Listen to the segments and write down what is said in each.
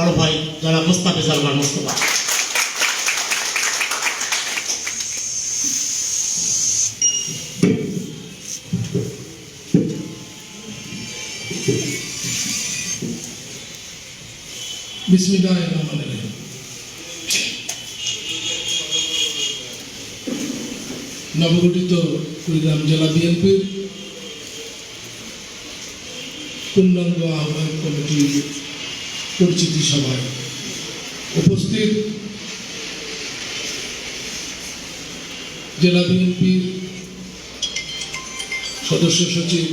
বড় ভাই যারা মুস্তাফিজ আলমান মুস্তফা। নবগঠিত কুড়িগ্রাম জেলা বিএনপির পূর্ণাঙ্গ আহ্বায়ক কমিটির পরিচিতি সভায় উপস্থিত জেলা বিএনপির সদস্য সচিব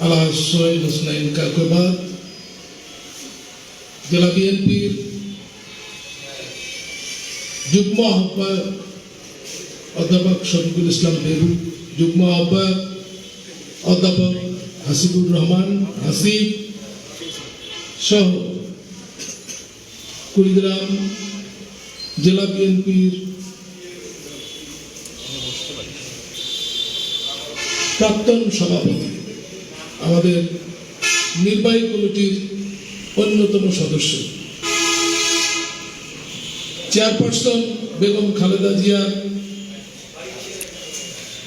আলা সোহেল হোসনাইন কাকবাদ জেলা বিএনপির যুগ্ম আহ্বায়ক অধ্যাপক শফিকুল ইসলাম বেরু, যুগ্ম আহ্বায়ক অধ্যাপক হাসিবুর রহমান, হাসিব। সহ কুড়িগ্রাম জেলা বিএনপির প্রাক্তন সভাপতি, আমাদের নির্বাহী কমিটির অন্যতম সদস্য, চেয়ারপারসন বেগম খালেদা জিয়ার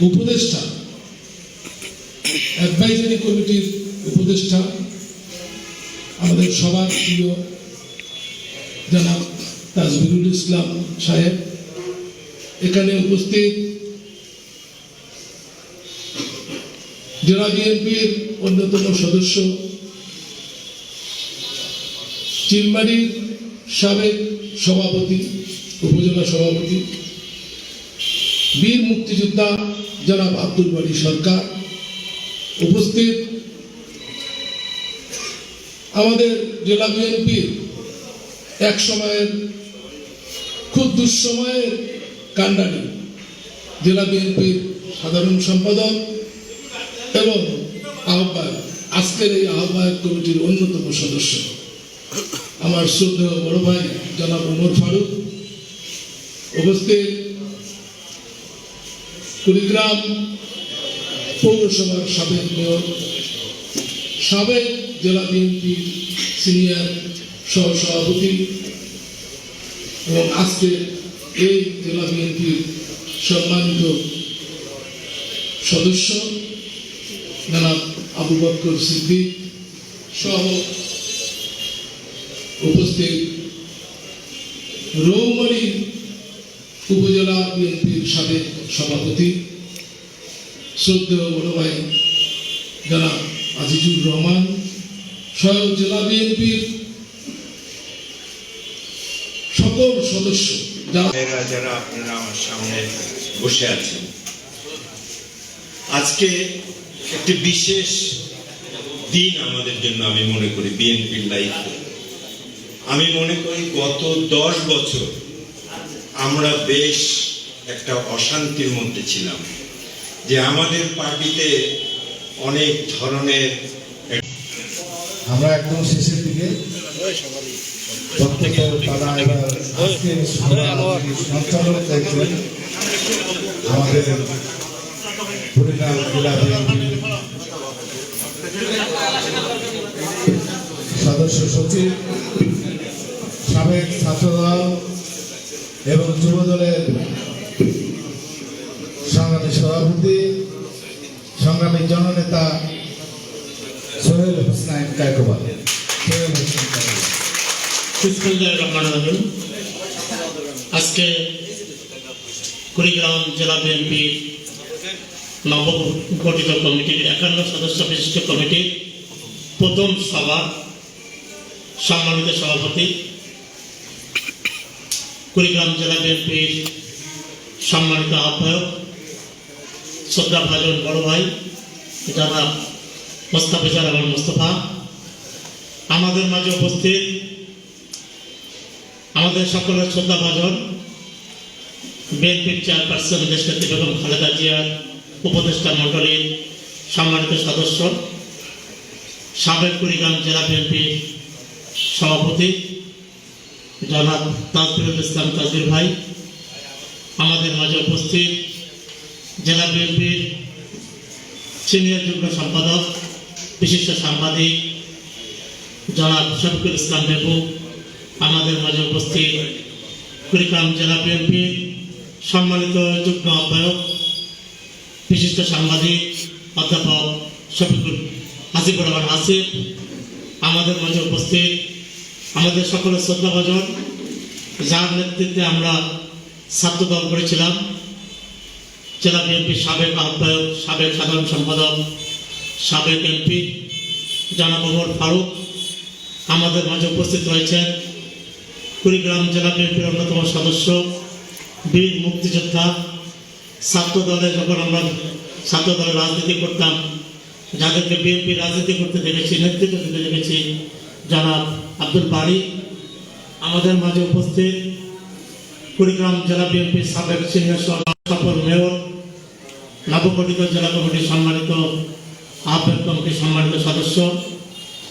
উপদেষ্টা অ্যাডভাইজারি কমিটির উপদেষ্টা, আমাদের সবার প্রিয় জনাব তাজবিরুল ইসলাম সাহেব। এখানে উপস্থিত জেলা বিএনপির অন্যতম সদস্য চিলমারির সাবেক সভাপতি, উপজেলা সভাপতি, বীর মুক্তিযোদ্ধা জনাব আব্দুল বাড়ি সরকার উপস্থিত আমাদের জেলা বিএনপির এক সময়ের, খুব দুঃসময়ের কাণ্ডারি। জেলা বিএনপির সাধারণ সম্পাদক এবং আহ্বায়ক। আজকের এই আহ্বায়ক কমিটির অন্যতম সদস্য আমার শ্রদ্ধেয় বড় ভাই জনাব ওমর ফারুক। উপস্থিত কুড়িগ্রাম পৌরসভার সাবেক মেয়র, সাবেক জেলা বিএনপির সিনিয়র সহসভাপতি এবং আজকে এই জেলা বিএনপির সম্মানিত সদস্য, জনাব আবু বক্কর সিদ্দিক সহ উপস্থিত রৌমারী উপজেলা বিএনপির সাবেক সভাপতি শ্রদ্ধেয় বড় জনাব আজিজুর রহমান সহ জেলা বিএনপির সকল সদস্য যারা যারা আপনারা আমার সামনে বসে আছেন, আজকে একটি বিশেষ দিন আমাদের জন্য আমি মনে করি বিএনপির লাইফে আমি মনে করি গত দশ বছর আমরা বেশ একটা অশান্তির মধ্যে ছিলাম। যে আমাদের পার্টিতে অনেক ধরনের আমরা একদম শেষের দিকে। প্রত্যেক তারা এবার আজকে সঞ্চালক দেখবেন আমাদের সদস্য সচিব, সাবেক ছাত্রদল এবং যুবদলের সংগ্রামী সভাপতি সংগ্রামী জননেতা সোহেল হোসনাইন কায়কোবাদ সোহেল হোসেন আজকে কুড়িগ্রাম জেলা বিএনপির নবগঠিত কমিটির একান্ন সদস্য বিশিষ্ট কমিটির প্রথম সভা, সম্মানিত সভাপতি কুড়িগ্রাম জেলা বিএনপির সম্মানিত আহ্বায়ক শ্রদ্ধা ভাজন বড় ভাই যারা মোস্তাফিজার রহমান মোস্তফা। আমাদের মাঝে উপস্থিত আমাদের সকলের শ্রদ্ধা ভাজন বিএনপির চেয়ারপারসন দেশনেত্রী বেগম খালেদা জিয়ার উপদেষ্টা মণ্ডলীর সম্মানিত সদস্য, সাবেক কুড়িগ্রাম জেলা বিএনপির সভাপতি জনাব তাজবিরুল ইসলাম তাজবির ভাই, আমাদের মাঝে উপস্থিত জেলা বিএনপির সিনিয়র যুগ্ম সম্পাদক, বিশিষ্ট সাংবাদিক জনাব শফিকুল ইসলাম বেবু আমাদের মাঝে উপস্থিত কুড়িগ্রাম জেলা বিএনপির সম্মানিত যুগ্ম আহ্বায়ক, বিশিষ্ট সাংবাদিক অধ্যাপক শফিকুল হাসিবুর রহমান হাসিব আমাদের মাঝে উপস্থিত আমাদের সকলের শ্রদ্ধাভাজন, যার নেতৃত্বে আমরা ছাত্র দল করেছিলাম জেলা বিএনপির সাবেক আহ্বায়ক, সাবেক সাধারণ সম্পাদক, সাবেক এমপি জনাব ওমর ফারুক। আমাদের মাঝে উপস্থিত রয়েছেন কুড়িগ্রাম জেলা বিএনপির অন্যতম সদস্য, বীর মুক্তিযোদ্ধা ছাত্র দলে যখন আমরা ছাত্র দলে রাজনীতি করতাম, যাদেরকে বিএনপি রাজনীতি করতে দেখেছি, নেতৃত্ব দিতে দেখেছি, জনাব আব্দুল বাড়ি আমাদের মাঝে উপস্থিত কুড়িগ্রাম জেলা বিএনপির সাবেক সিনিয়র সফল মেয়র নবগঠিত জেলা কমিটির সম্মানিত আহ্বায়ক কমিটির সম্মানিত সদস্য,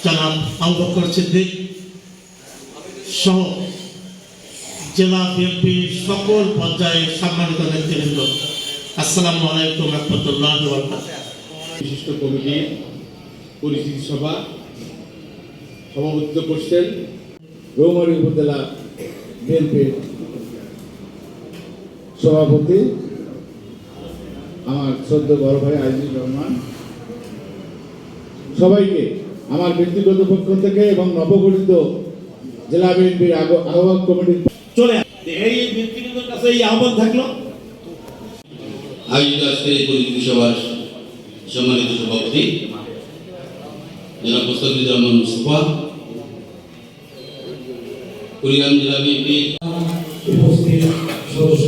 জনাব আবু সিদ্দিক সহ জেলা বিএনপির সকল পর্যায়ের সম্মানিত নেতৃবৃন্দ। আসসালামু আলাইকুম রহমতুল্লাহ বিশিষ্ট কমিটির পরিচিতি সভা, সভাপতিত্ব করছেন রৌমারী উপজেলা বিএনপির সভাপতি আমার শ্রদ্ধ বড় ভাই আজিজুর রহমান। সবাইকে আমার ব্যক্তিগত পক্ষ থেকে এবং নবগঠিত জেলা বিএনপির আগ- আহ্বায়ক কমিটির চলে এই ব্যক্তিগতের কাছে এই আহ্বান থাকল। আয়োজিত আজকের এই পরিচিতি সভার সম্মানিত সভাপতি জনাব মোস্তাফিজুর রহমান মুস্তফা কুড়িগ্রাম জেলা বিএনপি উপস্থিত অবমুক্ত